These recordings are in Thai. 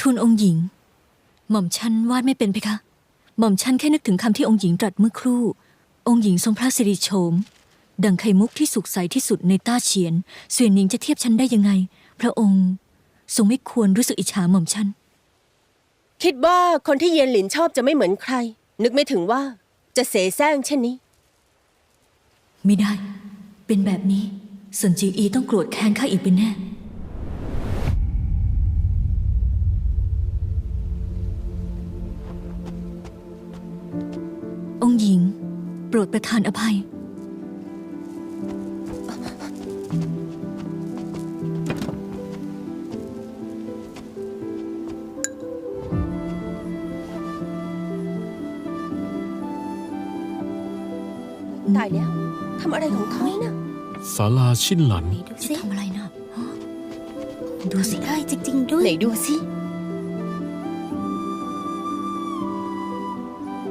ทูลองค์หญิง หม่อมฉันวาดไม่เป็นเพคะ หม่อมฉันแค่นึกถึงคำที่องค์หญิงตรัสเมื่อครู่ องค์หญิงทรงพระสิริโฉม ดังไข่มุกที่สุกใสที่สุดในต้าเฉียนเสวียนหนิงจะเทียบฉันได้ยังไง พระองค์ทรงไม่ควรรู้สึกอิจฉาหม่อมฉัน คิดว่าคนที่เย็นหลินชอบจะไม่เหมือนใคร นึกไม่ถึงว่าจะเสแสร้งเช่นนี้ ไม่ได้ เป็นแบบนี้สันจีอีต้องโกรธแค้นข้าอีกเป็นแน่ องค์หญิง โปรดประทานอภัย ตายแล้วทำอะไรของเขาน่ะศาลาชินหลัน ดูสิทำอะไรนะฮะดูสิได้จริง ๆ ด้วย ไหนดูสิ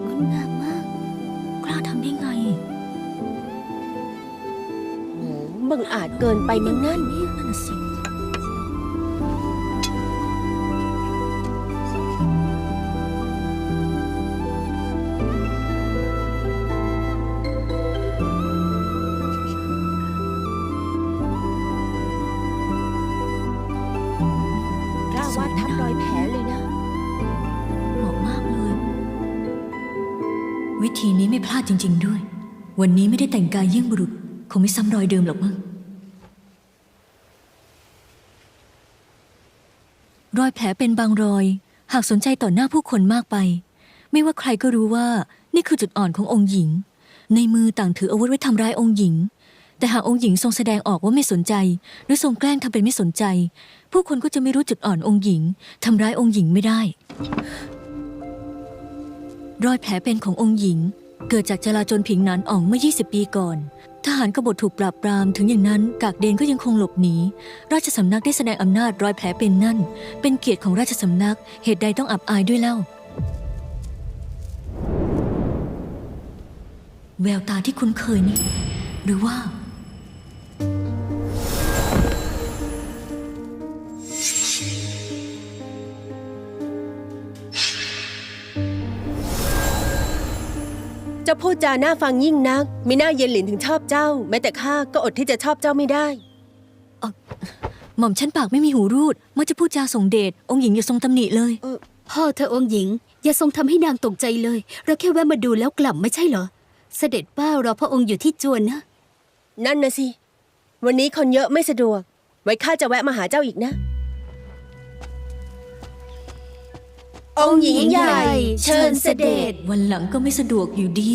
งดงาม บังอาจเกินไปมั้งนั่นนั่นกล้าวาดทับรอยแผลเลยนะ เหมาะมากเลย วิธีนี้ไม่พลาดจริง ๆ ด้วย วันนี้ไม่ได้แต่งกายเยี่ยงบุรุษ คงไม่ซ้ำรอยเดิมหรอกมั้งรอยแผลเป็นบางรอย หากสนใจต่อหน้าผู้คนมากไป ไม่ว่าใครก็รู้ว่านี่คือจุดอ่อนขององค์หญิง ในมือต่างถืออาวุธไว้ทำร้ายองค์หญิง แต่หากองค์หญิงทรงแสดงออกว่าไม่สนใจ หรือทรงแกล้งทำเป็นไม่สนใจ ผู้คนก็จะไม่รู้จุดอ่อนองค์หญิงทำร้ายองค์หญิงไม่ได้ รอยแผลเป็นขององค์หญิง เกิดจากจลาจลผิงหนานอ่องเมื่อ 20 ปีก่อน ทหารกบฏถูกปราบปรามถึงอย่างนั้น กากเดนก็ยังคงหลบหนี ราชสำนักได้แสดงอำนาจรอยแผลเป็นนั่น เป็นเกียรติของราชสำนัก เหตุใดต้องอับอายด้วยเล่า แววตาที่คุ้นเคยนี่หรือว่า จ้าพูดจาน่าฟังยิ่งนักมีหน้าเย็นหลินถึงชอบเจ้า แม้แต่ข้าก็อดที่จะชอบเจ้าไม่ได้หม่อมฉันปากไม่มีหูรูดมักจะพูดจาส่งเดชองค์หญิงอย่าทรงตำหนิเลย พ่อเธอองค์หญิง อย่าทรงทำให้นางตกใจเลย เราแค่แวะมาดูแล้วกลับไม่ใช่เหรอ เสด็จป้ารอพระองค์อยู่ที่จวนนะ นั่นนะสิ วันนี้คนเยอะไม่สะดวก ไว้ข้าจะแวะมาหาเจ้าอีกนะ องค์หญิงใหญ่ เชิญเสด็จ วันหลังก็ไม่สะดวกอยู่ดี